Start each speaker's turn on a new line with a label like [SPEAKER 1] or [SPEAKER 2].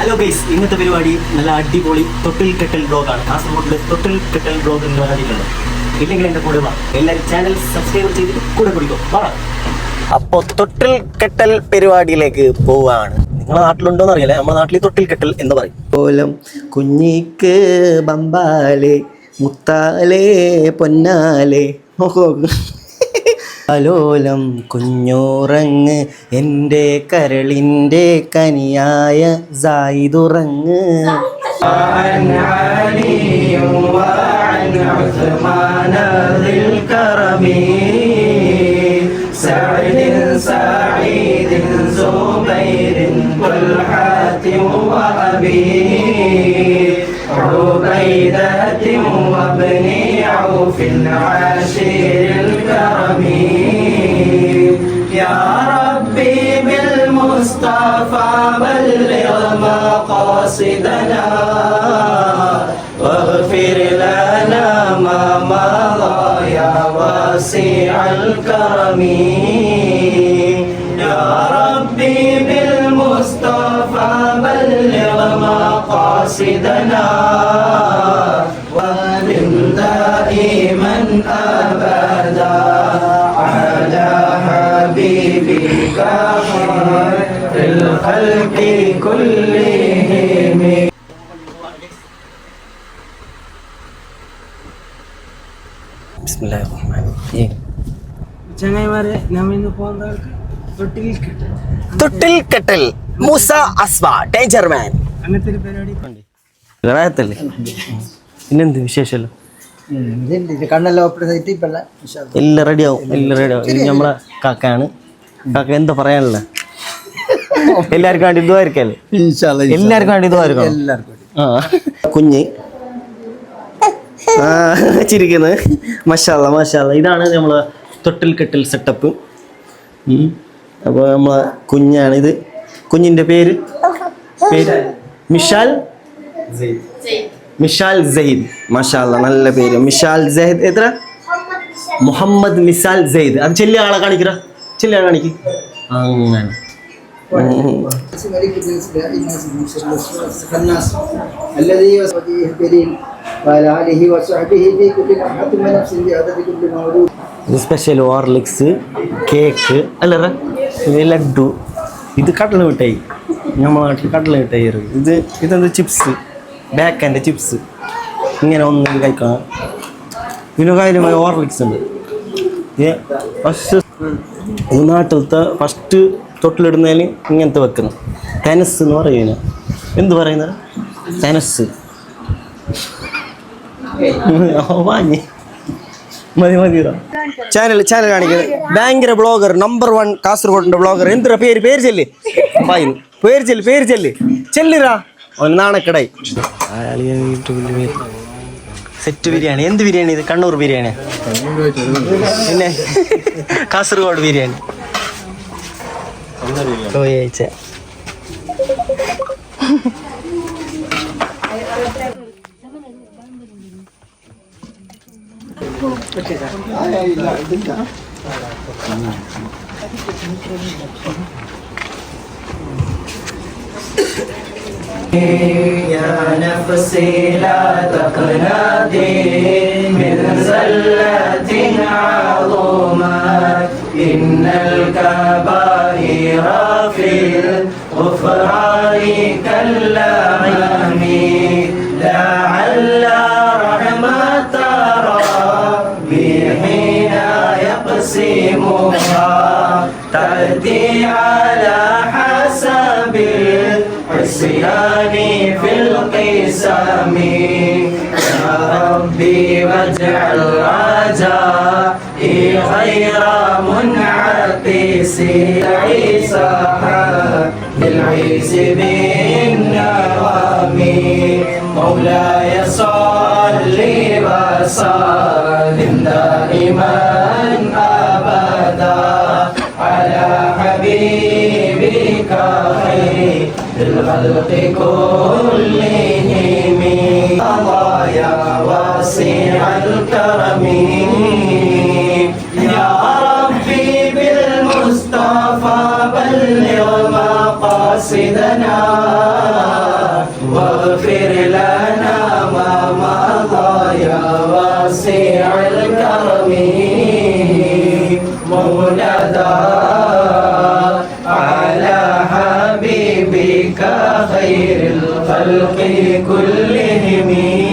[SPEAKER 1] Hello guys ഇന്നത്തെ പരിപാടി നല്ല അടിപൊളി തൊട്ടിൽ കെട്ടൽ ബ്ലോഗാണ് കാസർഗോഡിലെ തൊട്ടിൽ കെട്ടൽ ബ്ലോഗ് എന്ന് പറഞ്ഞിട്ടുണ്ട്. ഇല്ലെങ്കിൽ എന്റെ കൂടെ വാ. എല്ലാവരും ചാനൽ സബ്സ്ക്രൈബ് ചെയ്തിട്ട് കൂടെ കുടിക്കും വാ. അപ്പോൾ തൊട്ടിൽ കെട്ടൽ പരിപാടിയിലേക്ക് പോവാണ്. നിങ്ങളുടെ നാട്ടിലുണ്ടോന്ന് അറിയില്ല. നമ്മുടെ നാട്ടിൽ തൊട്ടിൽ കെട്ടൽ എന്ന് പറയും. കോലം കുഞ്ഞിക്ക് ബമ്പാലെ മുത്താലേ പൊന്നാലേ. ഓഹോ. അലോലം കുഞ്ഞോറങ്ങ് എൻ്റെ കരളിൻ്റെ കനിയായ സായിതുറങ്ങ്
[SPEAKER 2] سعد عوف عاشر الكرم يا ربي بالمصطفى بلغ مقاصدنا. واغفر لنا ما مضى يا واسع الكرم. يا ربي بالمصطفى بلغ مقاصدنا. وادم دائما ابدا على حبيبك خير الخلق كلهم
[SPEAKER 1] ബിസ്മില്ലാഹിർറഹ്മാനിർറഹീം.
[SPEAKER 3] ചങ്ങായിമാരെ നമ്മ ഇന്ന് പോകുന്ന ആൾക്ക് തൊട്ടിൽ കിട്ടും
[SPEAKER 1] തൊട്ടിൽ കെട്ടൽ മൂസ അസ്വ ഡേഞ്ചർ മാൻ
[SPEAKER 3] അങ്ങനത്തെ ഒരു പരിപാടി
[SPEAKER 1] കളയത്തല്ലേ പിന്നെന്ത് വിശേഷമല്ലോ
[SPEAKER 3] കണ്ണെല്ലാം റെഡി ആവും.
[SPEAKER 1] എല്ലാം റെഡിയാവും ആവും. റെഡിയാവും ഇത് നമ്മളെ കാക്കയാണ്. കാക്ക എന്താ പറയാനുള്ള? എല്ലാവർക്കും വേണ്ടി ഇതുമായിരിക്കല്ലേ എല്ലാവർക്കും വേണ്ടി ഇതുമായിരിക്കണം
[SPEAKER 3] എല്ലാവർക്കും
[SPEAKER 1] ആ. കുഞ്ഞ്. ചിരിക്കുന്നത് മഷാല്ല മഷാല്ല ഇതാണ് നമ്മളെ തൊട്ടിൽ കെട്ടിൽ സെറ്റപ്പ് അപ്പോൾ നമ്മളെ കുഞ്ഞാണിത് കുഞ്ഞിന്റെ പേര്? പേര്? മിഷാൽ? മിഷാൽ സെയ്ദ്. മഷാല്ല നല്ല പേര്. മിഷാൽ സെയ്ദ്. എത്ര? മുഹമ്മദ് മിസാൽ സെയ്ദ്. അത് ചെല്ലിയ ആളെ കാണിക്കറ ചെല്ലിയ ആളെ കാണിക്ക്. അങ്ങനെ. സ്പെഷ്യൽ ഓർലിക്സ് കേക്ക് അല്ലറ ലഡു ഇത് കടല വിട്ടായി. നമ്മളെ നാട്ടിൽ കടല വിട്ടായി. ഇത് ഇതെന്താ? ചിപ്സ് ബേക്കന്റെ ചിപ്സ് ഇങ്ങനെ ഒന്നും കഴിക്കണം. പിന്നെ കാര്യമായ ഓർലിക്സ് ഉണ്ട്. ഫസ്റ്റ് ഇത് നാട്ടിലത്തെ ഫസ്റ്റ് തൊട്ടിലിടുന്നതിന് ഇങ്ങനത്തെ വെക്കണം. തെനസ് എന്ന് പറയുന്നത്. എന്ത് പറയുന്നത്? തെനസ് വാങ്ങി. മതി മതി ചാനൽ ചാനൽ കാണിക്കുന്നത്. ഭയങ്കര ബ്ലോഗർ നമ്പർ വൺ കാസർഗോഡിന്റെ ബ്ലോഗർ എന്തിനാ പേര് പേര് ചെല്ല്. പേര് ചെല്ല് പേര് ചെല്ല്. ചെല്ലിരാ അവൻ നാണക്കടായി സെറ്റ് ബിരിയാണി. എന്ത് ബിരിയാണി ഇത്? കണ്ണൂർ ബിരിയാണി. പിന്നെ? കാസർഗോഡ് ബിരിയാണി. ചോദിച്ച
[SPEAKER 2] يا نفسي لا تقنطي من زلة عظمت إن الكبائر في الغفران كاللعم لعل رحمة ربي حين يقسمها تأتي على القسم يا ربي واجعل رجائي غير منعكس عيسى بالعيس بالنوام مولاي صل وسلم دائما أبدا على حبيبك خير الخلق كلهم. الله يا واسع الكرم. يا ربي بالمصطفى بلغ مقاصدنا واغفر لنا ما مضى يا واسع الكرم. مولانا على حبيبك خير الخلق كلهم. me